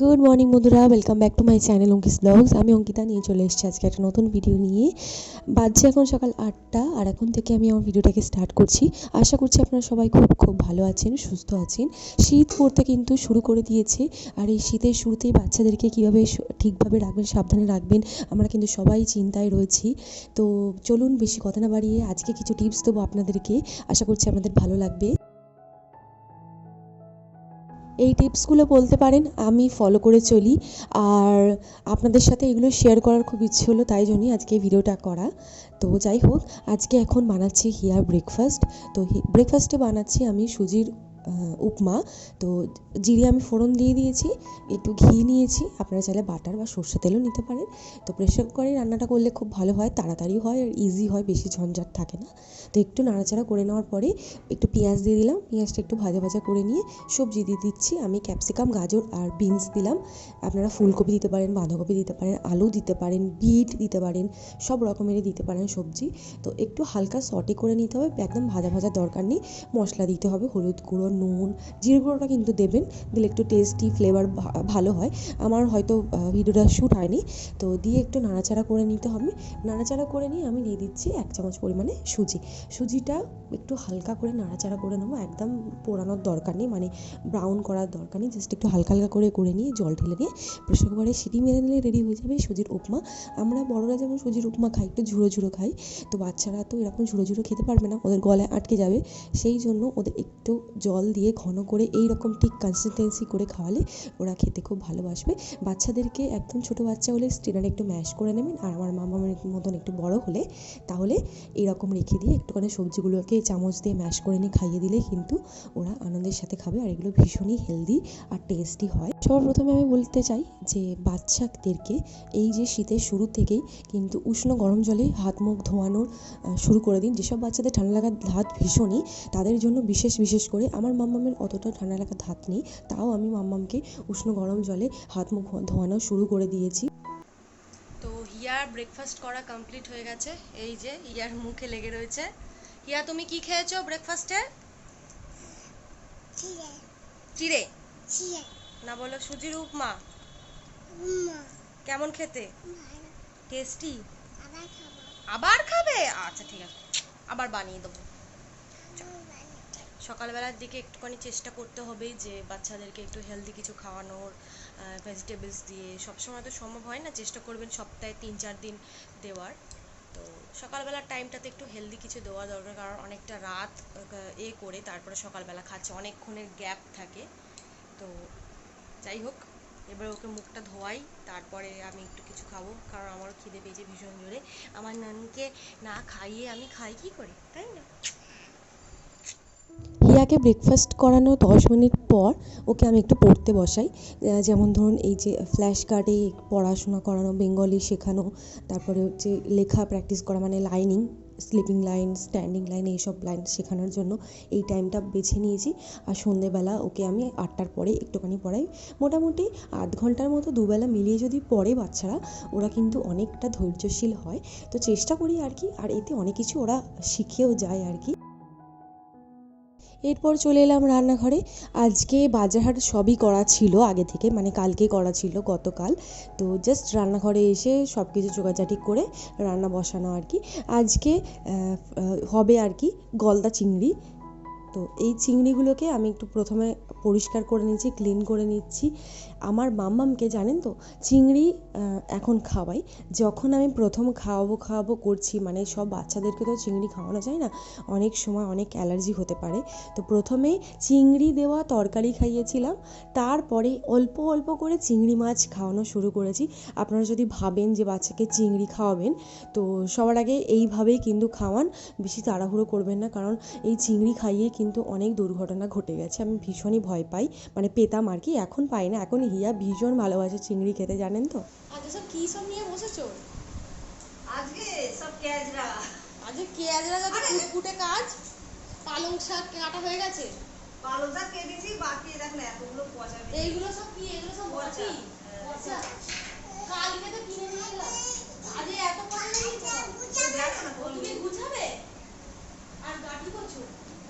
Good morning বন্ধুরা। Welcome back to my channel Ankis vlogs আমি অঙ্কিতা নিয়ে চলে এসেছি আজকে একটা নতুন ভিডিও নিয়ে। বাজছে এখন সকাল আটটা, আর এখন থেকে আমি আমার ভিডিওটাকে স্টার্ট করছি। আশা করছি আপনারা সবাই খুব খুব ভালো আছেন, সুস্থ আছেন। শীত পড়তে কিন্তু শুরু করে দিয়েছে, আর এই শীতের শুরুতেই বাচ্চাদেরকে কীভাবে ঠিকভাবে রাখবেন, সাবধানে রাখবেন, আমরা কিন্তু সবাই চিন্তায় রয়েছি। তো চলুন, বেশি কথা না বাড়িয়ে আজকে কিছু টিপস দেবো আপনাদেরকে। আশা করছি আপনাদের ভালো লাগবে। এই টিপসগুলো বলতে পারেন, আমি ফলো করে চলি। আর আপনাদের সাথে এগুলো শেয়ার করার খুব ইচ্ছে হলো, তাই জন্যই আজকে ভিডিওটা করা। তো যাই হোক, আজকে এখন বানাচ্ছি হিয়ার ব্রেকফাস্ট তো ব্রেকফাস্টে বানাচ্ছি আমি সুজির উপমা। তো জিরে আমি ফোড়ন দিয়ে দিয়েছি, একটু ঘি নিয়েছি। আপনারা চাইলে বাটার বা সর্ষে তেলও নিতে পারেন। তো প্রেশার কুকারে রান্নাটা করলে খুব ভালো হয় তাড়াতাড়ি হয় আর ইজি হয়, বেশি ঝঞ্ঝাট থাকে না। তো একটু নাড়াচাড়া করে নেওয়ার পরে একটু পেঁয়াজ দিয়ে দিলাম, পেঁয়াজটা একটু ভাজা ভাজা করে নিয়ে সবজি দিয়ে দিচ্ছি। আমি ক্যাপসিকাম গাজর আর বিনস দিলাম। আপনারা ফুলকপি দিতে পারেন, বাঁধাকপি দিতে পারেন, আলু দিতে পারেন, বিট দিতে পারেন, সব রকমেরই দিতে পারেন সবজি। তো একটু হালকা সটে করে নিতে হবে, একদম ভাজা ভাজার দরকার নেই। মশলা দিতে হবে, হলুদ গুঁড়ো নুন, জিরে গুঁড়োটা কিন্তু দেবেন, দিলে একটু টেস্টি ফ্লেভার ভালো হয়। আমার হয়তো ভিডিওটা শ্যুট হয়নি, তো দিয়ে একটু নাড়াচাড়া করে নিতে হবে। নাড়াচাড়া করে নিয়ে আমি দিয়ে দিচ্ছি এক চামচ পরিমাণে সুজি। সুজিটা একটু হালকা করে নাড়াচাড়া করে নেব, একদম পোড়ানোর দরকার নেই মানে ব্রাউন করার দরকার নেই জাস্ট একটু হালকা হালকা করে করে নিয়ে জল ঢেলে নিয়ে প্রেশার কুকারে সিটি মেরে নিলে রেডি হয়ে যাবে সুজির উপমা। আমরা বড়রা যেমন সুজির উপমা খাই, একটু ঝুড়ো ঝুড়ো খাই, তো বাচ্চারা তো এরকম ঝুড়ো ঝুড়ো খেতে পারবে না, ওদের গলায় আটকে যাবে। সেই জন্য ওদের একটু জল দিয়ে ঘন করে এই রকম ঠিক কনসিস্টেন্সি করে খাওয়ালে ওরা খেতে খুব ভালোবাসবে। বাচ্চাদেরকে একদম ছোটো বাচ্চা হলে স্টেনারে একটু ম্যাশ করে নেবেন আর আমার মামামের মতন একটু বড় হলে তাহলে এরকম রেখে দিয়ে একটুখানি সবজিগুলোকে চামচ দিয়ে ম্যাশ করে নিয়ে খাইয়ে দিলে কিন্তু ওরা আনন্দের সাথে খাবে আর এগুলো ভীষণই হেলদি আর টেস্টি হয়। সবার প্রথমে আমি বলতে চাই যে বাচ্চাদেরকে এই যে শীতের শুরু থেকেই কিন্তু উষ্ণ গরম জলে হাত মুখ ধোয়ানোর শুরু করে দিন। যেসব বাচ্চাদের ঠান্ডা লাগার হাত ভীষণই, তাদের জন্য বিশেষ বিশেষ করে আমার মাম্মামের অতটা ঠান্ডা লাগার ধাত নেই তাও আমি মাম্মামকে উষ্ণ গরম জলে হাত মুখ ধোয়ানো শুরু করে দিয়েছি। তো হিয়ার ব্রেকফাস্ট করা কমপ্লিট হয়ে গেছে। এই যে হিয়ার মুখে লেগে রয়েছে। হিয়া তুমি কি খেয়েছো ব্রেকফাস্টে চিড়ে। চিড়ে? চিড়ে। না বলো সুজির উপমা। কেমন খেতে? টেস্টি আবার খাবে। আচ্ছা ঠিক আছে। আবার বানিয়ে দেবো। সকালবেলার দিকে একটুখানি চেষ্টা করতে হবে যে বাচ্চাদেরকে একটু হেলদি কিছু খাওয়ানোর ভেজিটেবলস দিয়ে। সবসময় তো সম্ভব হয় না, চেষ্টা করবেন সপ্তাহে তিন, চার দিন দেওয়ার। তো সকালবেলার টাইমটাতে একটু হেলদি কিছু দেওয়া দরকার, কারণ অনেকটা রাত এ করে তারপরে সকালবেলা খাচ্ছে। অনেকক্ষণের গ্যাপ থাকে। তো যাই হোক, এবার ওকে মুখটা ধোয়াই, তারপরে আমি একটু কিছু খাব, কারণ আমারও খিদে পেয়েছে ভীষণ জোরে। আমার নানিকে না খাইয়ে আমি খাই কি করে, তাই না? হিয়াকে ব্রেকফাস্ট করানো দশ মিনিট পর ওকে আমি একটু পড়তে বসাই। যেমন ধরুন এই যে ফ্ল্যাশ কার্ডে পড়াশোনা করানো বেঙ্গলি শেখানো, তারপরে হচ্ছে লেখা প্র্যাকটিস করা মানে lining sleeping line standing line এইসব লাইন শেখানোর জন্য এই টাইমটা বেছে নিয়েছি। আর সন্ধেবেলা ওকে আমি আটটার পরে একটুখানি পড়াই। মোটামুটি আধ ঘণ্টার মতো দুবেলা মিলিয়ে যদি পড়ে বাচ্চারা, ওরা কিন্তু অনেকটা ধৈর্যশীল হয়। তো চেষ্টা করি আর কি, আর এতে অনেক কিছু ওরা শিখেও যায় আর কি। এরপর চলে এলাম রান্নাঘরে। আজকে বাজার হাট সবই করা ছিল আগে থেকে মানে কালকে করা ছিল গতকাল। তো জাস্ট রান্নাঘরে এসে সব কিছু চোকাচাটি করে রান্না বসানো আর কি। আজকে হবে আর কি গলদা চিংড়ি। তো এই চিংড়িগুলোকে আমি একটু প্রথমে পরিষ্কার করে নিচ্ছি ক্লিন করে নিচ্ছি। আমার মাম্মামকে জানেন তো, চিংড়ি এখন খাওয়াই। যখন আমি প্রথম খাওয়াবো খাওয়াবো করছি মানে সব বাচ্চাদেরকে তো চিংড়ি খাওয়ানো যায় না, অনেক সময় অনেক অ্যালার্জি হতে পারে। তো প্রথমে চিংড়ি দেওয়া তরকারি খাইয়েছিলাম, তারপরে অল্প অল্প করে চিংড়ি মাছ খাওয়ানো শুরু করেছি। আপনারা যদি ভাবেন যে বাচ্চাকে চিংড়ি খাওয়াবেন, তো সবার আগে এইভাবেই কিন্তু খাওয়ান, বেশি তাড়াহুড়ো করবেন না, কারণ এই চিংড়ি খাইয়ে কিন্তু অনেক দুর্ঘটনা ঘটে গেছে। আমি ভীষণই ভয় পাই। মানে পেতাম আর কি এখন পাই না। এখন হিয়া ভীষণ ভালোবাসে চিংড়ি খেতে জানেন তো? আচ্ছা সব কি সব নিয়ে বসেছো? আজকে সব ক্যাজরা আজকে কে যাতে কুটকুটে কাজ পালং শাক কাটা হয়ে গেছে। পালংশাক কেটেছি বাকি দেখ এতগুলো পচা এইগুলো সব কি? এগুলো সব বটি পচা? কালকে তো কিনে নিয়ে এলাম। আজকে এত পচা নিয়েছো তো দেখ না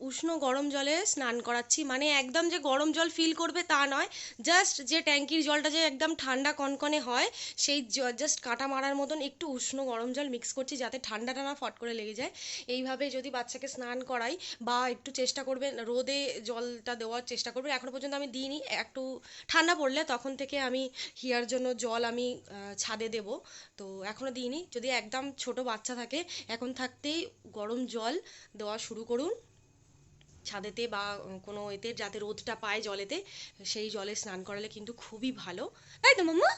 উষ্ণ গরম জলে স্নান করাচ্ছি। মানে একদম যে গরম জল ফিল করবে তা নয়। জাস্ট যে ট্যাঙ্কির জলটা যে একদম ঠান্ডা কনকনে হয়, সেই জাস্ট কাঁটা মারার মতন একটু উষ্ণ গরম জল মিক্স করছি যাতে ঠান্ডাটা না ফট করে লেগে যায়। এইভাবে যদি বাচ্চাকে স্নান করাই বা একটু চেষ্টা করবে, রোদে জলটা দেওয়ার চেষ্টা করবে এখনও পর্যন্ত আমি দিইনি। একটু ঠান্ডা পড়লে তখন থেকে আমি হিয়ার জন্য জল আমি ছাদে দেব। তো এখনও দিইনি। যদি একদম ছোট বাচ্চা থাকে, এখন থাকতেই গরম জল দেওয়া শুরু করুন। ছাদেতে বা কোনো এতে যাতে রোদটা পায় জলেতে সেই জলে স্নান করালে কিন্তু খুবই ভালো। তাই তো মাম্মা?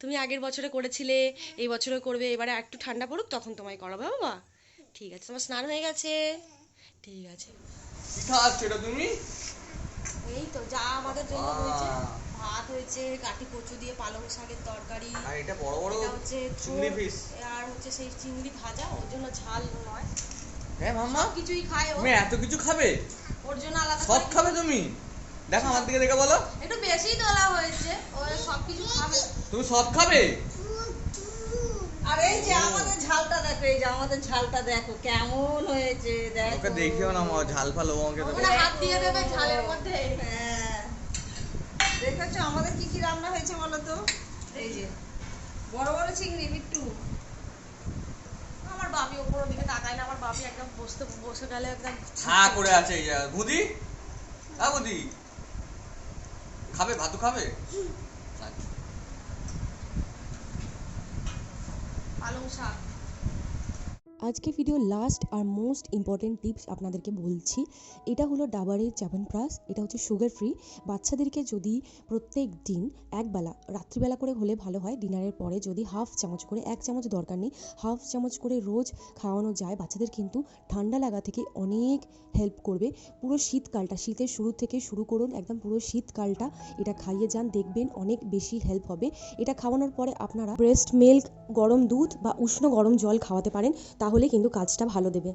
তুমি আগের বছরে করেছিলে এই বছরে করবে এবারে একটু ঠান্ডা পড়ুক তখন তোমায় করাবে বাবা ঠিক আছে তোমার স্নান হয়ে গেছে। ঠিক আছে। তুমি। এই তো যা আমাদের জন্য হয়েছে। ভাত হয়েছে কাঠি কচু দিয়ে পালং শাকের তরকারি। আর এটা বড় বড় হচ্ছে চিংড়ি আর হচ্ছে সেই চিংড়ি ভাজা ওর জন্য ঝাল নয়। হ্যাঁ মাম্মা? কিছুই খায় ও এত কিছু খাবে? ওর জন্য আলাদা সব খাবে তুমি? দেখো আমার দিকে দেখে বলো। একটু বেশি তোলা হয়েছে। ও সব কিছু খাবে। তুমি সব খাবে? আর এই যে আমাদের ঝালটা দেখো এই যে আমাদের ঝালটা দেখো কেমন হয়েছে দেখো। ওকে দেখিও না মা ঝাল ফাল ও আমাকে দেবে হাত দিয়ে দেবে ঝালের মধ্যে। হ্যাঁ। দেখেছ আমাদের কি কি রান্না হয়েছে বলো তো? এই যে বড় বড় চিংড়ি বিট্টু। আমার উপর ওপর দিকে তাকায় না আমার বাপি একদম বসতে বসে গেলে একদম হা করে আছে এই। বুদি হ্যাঁ বুদি খাবে ভাতু খাবে। পালং শাক আজকে ভিডিও লাস্ট আর মোস্ট ইম্পর্টেন্ট টিপস আপনাদেরকে বলছি। এটা হলো ডাবারের চ্যাবনপ্রাস এটা হচ্ছে সুগার ফ্রি বাচ্চাদেরকে যদি প্রত্যেক দিন একবেলা, রাত্রিবেলা করে হলে ভালো হয়, ডিনারের পরে যদি হাফ চামচ করে, এক চামচ দরকার নেই হাফ চামচ করে রোজ খাওয়ানো যায়, বাচ্চাদের কিন্তু ঠান্ডা লাগা থেকে অনেক হেল্প করবে। পুরো শীতকালটা, শীতের শুরু থেকে শুরু করুন, একদম পুরো শীতকালটা এটা খাইয়ে যান, দেখবেন অনেক বেশি হেল্প হবে। এটা খাওয়ানোর পরে আপনারা ব্রেস্ট মিল্ক গরম দুধ বা উষ্ণ গরম জল খাওয়াতে পারেন তাহলে কিন্তু কাজটা ভালো দেবে।